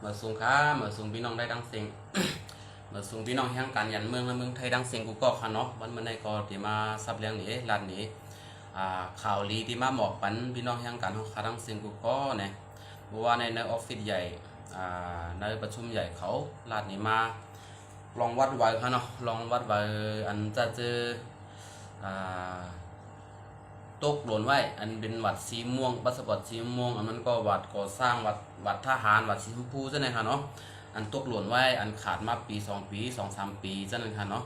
เมื่อสูงค่ะเมื่อสูงพี่น้องได้ดังเสียงเมื่อสูงพี่น้องแห่งการยันเมืองและเมืองไทยดังเสียงกูก็ค่ะเนาะวันเมื่อไหร่ก็ที่มาซับเลี้ยงนี้ร้านนี้อ่าข่าวลีที่มาหมอกปันพี่น้องแห่งการของคาดังเสียงกูก็เนี่ยเพราะว่าในในออฟฟิศใหญ่อ่าในประชุมใหญ่เขาร้านนี้มาลองวัดไว้ค่ะเนาะลองวัดไว้อันจะเจออ่า ตกหล่นไว้ อันเป็นวัดสีม่วงบัสปอร์ตสีม่วง อันนั้นก็วัดก่อสร้างวัดวัดทหารวัดสีชมพูใช่ไหมคะเนาะอันตกหล่นไว้อันขาดมาปีสองปีสองสามปีใช่ไหมคะเนาะ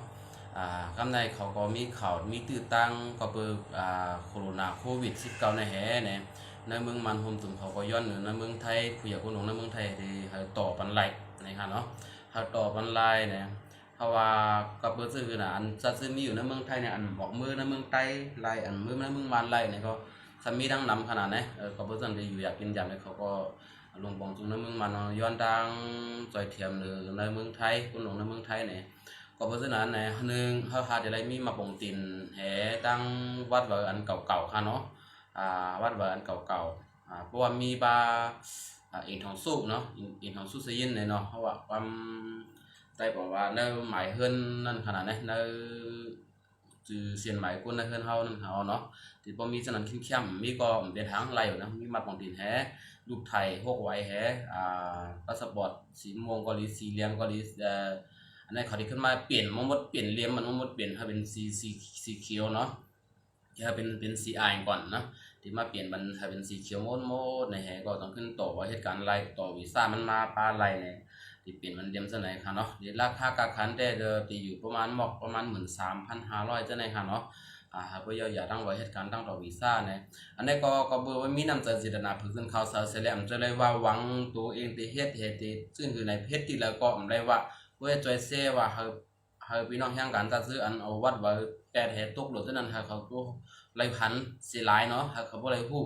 อ่ากำในเขาก็มีข่าวมีตื้อตั้งก็เปิดอ่าโควิดโควิด19ในแห่เนี่ยในเมืองมันโฮมถึงเขาก็ย้อนหรือในเมืองไทยผู้ใหญ่คนหนุ่มในเมืองไทยที่ต่อปันไลนครับเนาะให้ต่อปันไลเนี่ย เพราะว่าก็เปิดซื้อน่ะอันจะซื้อมีอยู่ในเมืองไทยเนี่ยอันบอกมือในเมืองใต้ไล่อันมือในเมืองมานไล่เนี่ยก็สามีดังนำขนาดไหนเออก็เปิดสั่นที่อยู่อยากกินยำเนี่ยเขาก็ลงปองจุงในเมืองมันย้อนดังจอยเทียมหรือในเมืองไทยคนหลงในเมืองไทยเนี่ยก็เพราะฉะนั้นเนี่ยหนึ่งเขาหาจะได้มีมาปงตินแห่ตั้งวัดไว้อันเก่าๆค่ะเนาะอ่าวัดไว้อันเก่าๆอ่าเพราะว่ามีบาอ่าอินทองสุกเนาะอินทองสุกเสียินเนี่ยเนาะเพราะว่าความ tay bảo ว่าในหมายเฮือนนั่นขนาดนี้ในจือเสียนหมายกุนในเฮือนเฮานั่นเฮาเนาะที่บ่มีสนันเข้มๆมีก็เป็นทางไหลอยู่นะมีมัดของดินแฮลูกไทยพวกไว้แฮอ่าพาสปอร์ตสีม่วงก็ลีสีเหลี่ยมก็ลีเอ่ออันนี้เขาที่ขึ้นมาเปลี่ยนมันหมดเปลี่ยนเหลี่ยมมันหมดเปลี่ยนให้เป็นสีสีสีเขียวเนาะจะเป็นเป็นสีอายก่อนนะที่มาเปลี่ยนมันให้เป็นสีเขียวโมดๆในแฮก็ต้องขึ้นต่อว่าเหตุการณ์ไล่ต่อวีซ่ามันมาปลาไล่เนี่ย ที่เปลี่ยนมันเดียมเท่าไหร่ค่ะเนาะเดี๋ยวราคากาคันได้เดอตีอยู่ประมาณหมอกประมาณหมื่นสามพันห้าร้อยเท่าไหร่ค่ะเนาะอ่าเพื่ออย่าตั้งไว้เหตุการณ์ตั้งต่อวีซ่าเนี่ยอันนี้ก็ก็เบอร์ว่ามีนำใจจิตนาพึ่งเขาสาวเสลียมจะเลยว่าหวังตัวเองที่เฮ็ดเฮ็ดที่ซึ่งคือในเพจที่แล้วก็ผมได้ว่าเพื่อจอยเซว่าเฮาเฮาพี่น้องแห่งกันจะซื้ออันเอาวัดไว้แปดเฮ็ดตกหลุดเท่านั้นเขาก็ไล่พันสิหลายเนาะเขาบ่ได้ฮู้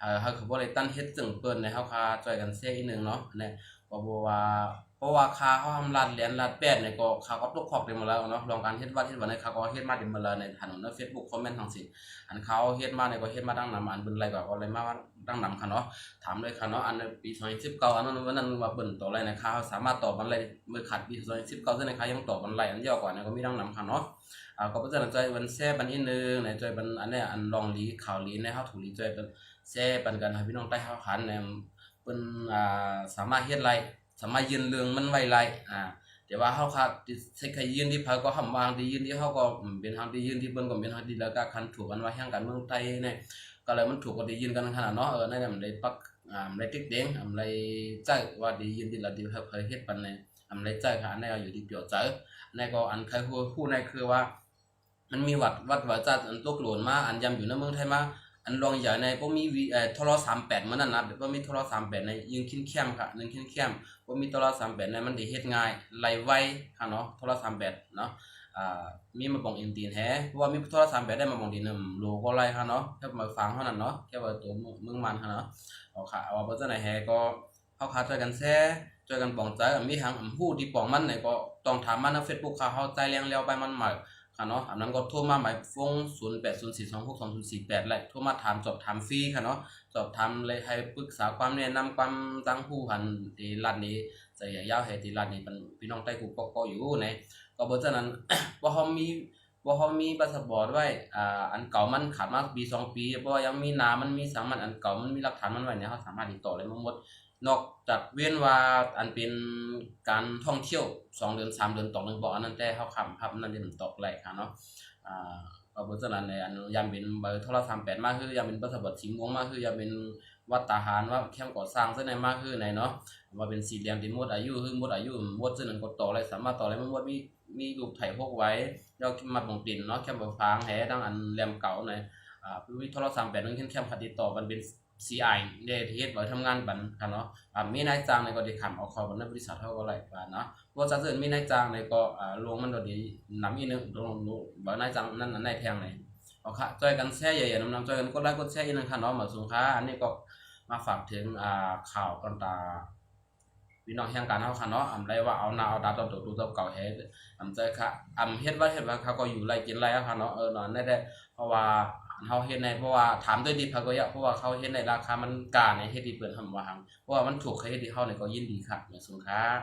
เอ่อเขาบ่ได้ตั้งเฮ็ดจึงเปิ้นในเฮาคาจอยกันเซอีกนึงเนาะอันนี้ ก็บอกว่าเพราะว่าค่าเขาทำรัดเหรียญรัดแปดเนี่ยก็ค่าก็ตกขอบเต็มหมดแล้วเนาะรองการเฮ็ดวัดเฮ็ดวันในค่าก็เฮ็ดมาเต็มหมดแล้วในถนนใน Facebook คอมเมนต์ทั้งสิ้นอันเขาเฮ็ดมาเนี่ยก็เฮ็ดมาตั้งนำอันเบิ่นไรก็อะไรมาตั้งนำค่ะเนาะถามเลยค่ะเนาะอันในปี2019อันนั้นวันนั้นว่าเบิ่นต่ออะไรในค่าสามารถตอบมันไรเมื่อขาดปี2019ซึ่งในค่ายังตอบมันไรอันย่อกว่าเนี่ยก็มีตั้งนำค่ะเนาะอ่าก็เพระฉะนั้นใจวันแซ่บันอีนึงในใจบันอันเนี้ยอันลองลีข่าวลีในเฮาถูกลีใจเป็นแซ่ปันกันให้พี่น้องใต้เฮาคันเนี่ย เพิ่นอ่าสามารถเฮ็ดไรสามารถยืนเรื่องมันไวไลอ่าแต่ว่าเฮาขาดใช้ใครยืนที่เพาก็หำวางที่ยืนที่เฮาก็เป็นทางที่ยืนที่เบิ่นก็เป็นทางที่แล้วก็คันถูกกันว่าแห่งกันเมืองไทยเนี่ยก็เลยมันถูกก็ได้ยืนกันขนาดเนาะเออนั่นแหละมันได้ปักอ่ามันได้ติ๊กเด้งอ่ามันได้ใจว่าได้ยืนที่ละที่เคยเฮ็ดปันเนี่ยอ่ามันได้ใจค่ะอันนี้อยู่ที่เปียวใจอันนี้ก็อันใครฮู้ฮู้ในคือว่า มันมีวัดวัดว่าจัดอันตกหล่นมาอันยำอยู่ในเมืองไทยมา อันรองใหญ่ในพวกมีวีเอ่อโทรสามแปดมันนั่นนะแบบว่ามีโทรสามแปดในยิงคินเข้มค่ะยิงคินเข้มว่ามีโทรสามแปดในมันด้เฮ็ดง่ายไหลไวค่ะเนาะโทรสามแปดเนาะอ่ามีมาบ่งอินตีนแฮเพราะว่ามีโทรสามแปดได้มาบ่งดีนำโลก็ไล่ค่ะเนาะแค่มาฟังเท่านั้นเนาะแค่ว่าตัวมึงมันค่ะเนาะเอาค่ะเอาว่าจังไหนแฮก็เฮาขาช่วยกันแซ่ช่วยกันปองใจมีทางอำฮู้ที่ปองมันเนี่ยก็ต้องถามมันใน Facebook ค่ะเฮาใจเลี้ยงแล้วไปมันใหม่ ค่ะเนาะอันนั้นก็โทรมาหมายฟง0 8 0 4 2 6 2 0 4 8เลยโทรมาถามสอบถามฟรีค่ะเนาะสอบถามเลยให้ปรึกษาความแนะนำความตั้งผู้หันที่รัฐนี้จะอย่ายาวให้ที่รัฐนี้เป็นพี่น้องใต้กูก็ก็อยู่ในก็เพราะฉะนั้นบ่าเฮามีบ่าเฮามีพาสปอร์ตไว้อ่าอันเก่ามันขาดมาปีสองปีเพราะว่ายังมีนามันมีสามันอันเก่ามันมีหลักฐานมันไว้เนี่ยเฮาสามารถติดต่อได้มาหมด นอกจากเว้นว่าอันเป็นการท่องเที่ยวสองเดือนสามเดือนต่อหนึ่งบอกอันนั้นแต่เขาคำครับนั่นเดือนตกไหลค่ะเนาะอ่าก็เพราะฉะนั้นในอันยามเป็นเบอร์โทรศัพท์แปดมากคือยามเป็นปัสสาวะสีม่วงมากคือยามเป็นวัดตาหารว่าแคมก่อสร้างเส้นในมากคือในเนาะว่าเป็นสี่เหลี่ยมที่มดอายุคือหมดอายุมดเส้นนั้นก็ต่ออะไรสามารถต่ออะไรมันมดมีมีรูปถ่ายพวกไว้แล้วมาบ่งตินเนาะแคมบ่ฟางแหดังอันแรมเก่าในอ่าวิโทรศัพท์แปดนึงแคมป์คัดติดต่อมันเป็น CI ได้เฮ็ดไว้ทำงานบันค่ะเนาะอ่ามีนายจ้างในก็ได้ค้ำเอาเข้าบันในบริษัทเฮาก็ไล่บาทเนาะบ่จัดซื่อมีนายจ้างในก็อ่าลงมันก็ดีนำอีนึงลงลงบ่นายจ้างนั่นน่ะนายแทงในเอาค่ะช่วยกันแชร์ใหญ่ๆนำๆช่วยกันกดไลค์กดแชร์อีนึงค่ะเนาะมาสูงค่าอันนี้ก็มาฝากถึงอ่าข่าวกันตาพี่น้องแห่งการเฮาค่ะเนาะอำไรว่าเอาหน้าเอาตาตอนตัวตัวเก่าเฮ็ดอำใจค่ะอำเฮ็ดว่าเฮ็ดว่าเขาก็อยู่ไล่กินไล่ค่ะเนาะเออเนาะนั่นแหละเพราะว่า เขาเฮ็ดในเพราะว่าถามด้วยดีพักก็ยะเพราะว่าเขาเฮ็ดในราคามันก้าในเฮ็ดดีเปิดทำว่างเพราะว่ามันถูกเขาเฮ็ดดีเข้าในก็ยินดีครับอย่าสูงครับ